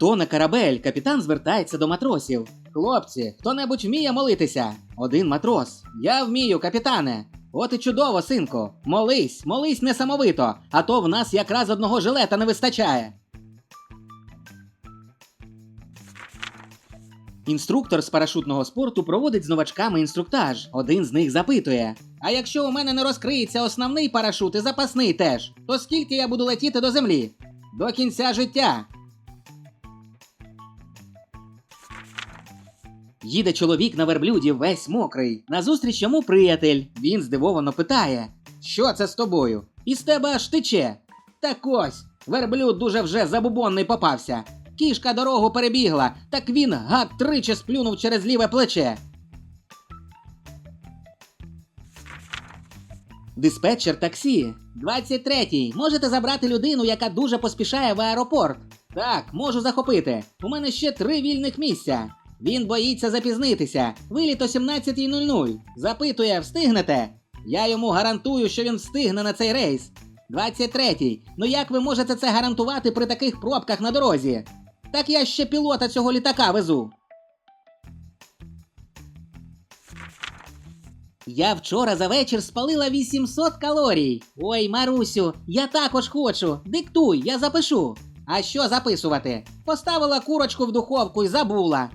Тоне корабель, капітан звертається до матросів. Хлопці, хто-небудь вміє молитися? Один матрос. Я вмію, капітане. От і чудово, синку. Молись, молись несамовито, а то в нас якраз одного жилета не вистачає. Інструктор з парашутного спорту проводить з новачками інструктаж. Один з них запитує: А якщо у мене не розкриється основний парашут і запасний теж, то скільки я буду летіти до землі? До кінця життя. Їде чоловік на верблюді весь мокрий. Назустріч йому приятель. Він здивовано питає: Що це з тобою? Із тебе аж тече. Так ось, верблюд дуже вже забубонний попався. Кішка дорогу перебігла, так він гад тричі сплюнув через ліве плече. Диспетчер таксі. 23-й. Можете забрати людину, яка дуже поспішає в аеропорт. Так, можу захопити. У мене ще три вільних місця. Він боїться запізнитися. Виліт о 17.00. Запитує, встигнете? Я йому гарантую, що він встигне на цей рейс. 23-й. Ну як ви можете це гарантувати при таких пробках на дорозі? Так я ще пілота цього літака везу. Я вчора за вечір спалила 800 калорій. Ой, Марусю, я також хочу. Диктуй, я запишу. А що записувати? Поставила курочку в духовку і забула.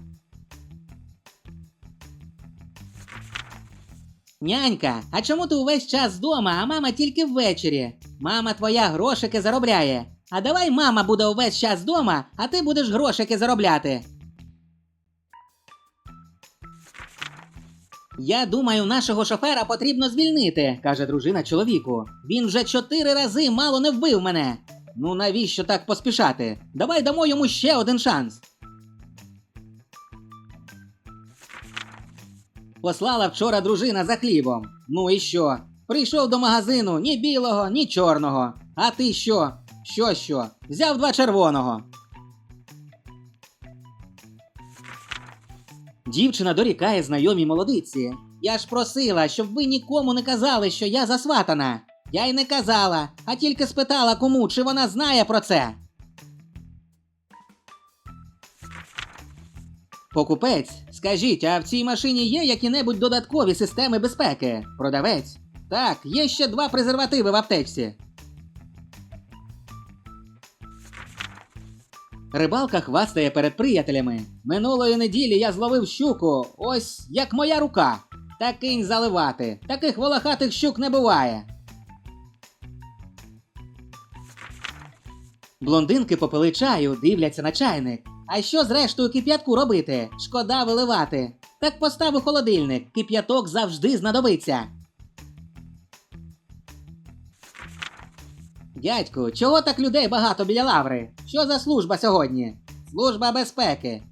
Нянька, а чому ти увесь час вдома, а мама тільки ввечері? Мама твоя грошики заробляє. А давай мама буде увесь час вдома, а ти будеш грошики заробляти. Я думаю, нашого шофера потрібно звільнити, каже дружина чоловіку. Він вже чотири рази мало не вбив мене. Ну навіщо так поспішати? Давай дамо йому ще один шанс. Послала вчора дружина за хлібом. Ну і що? Прийшов до магазину ні білого, ні чорного. А ти що? Що що? Взяв два червоного. Дівчина дорікає знайомій молодиці. Я ж просила, щоб ви нікому не казали, що я засватана. Я й не казала, а тільки спитала кому, чи вона знає про це. Покупець, скажіть, а в цій машині є які-небудь додаткові системи безпеки? Продавець. Так, є ще два презервативи в аптечці. Рибалка хвастає перед приятелями. Минулої неділі я зловив щуку, ось як моя рука. Та кинь заливати. Таких волохатих щук не буває. Блондинки попили чаю, дивляться на чайник. А що з рештою кип'ятку робити? Шкода виливати. Так постав у холодильник, кип'яток завжди знадобиться. Дядьку, чого так людей багато біля лаври? Що за служба сьогодні? Служба безпеки.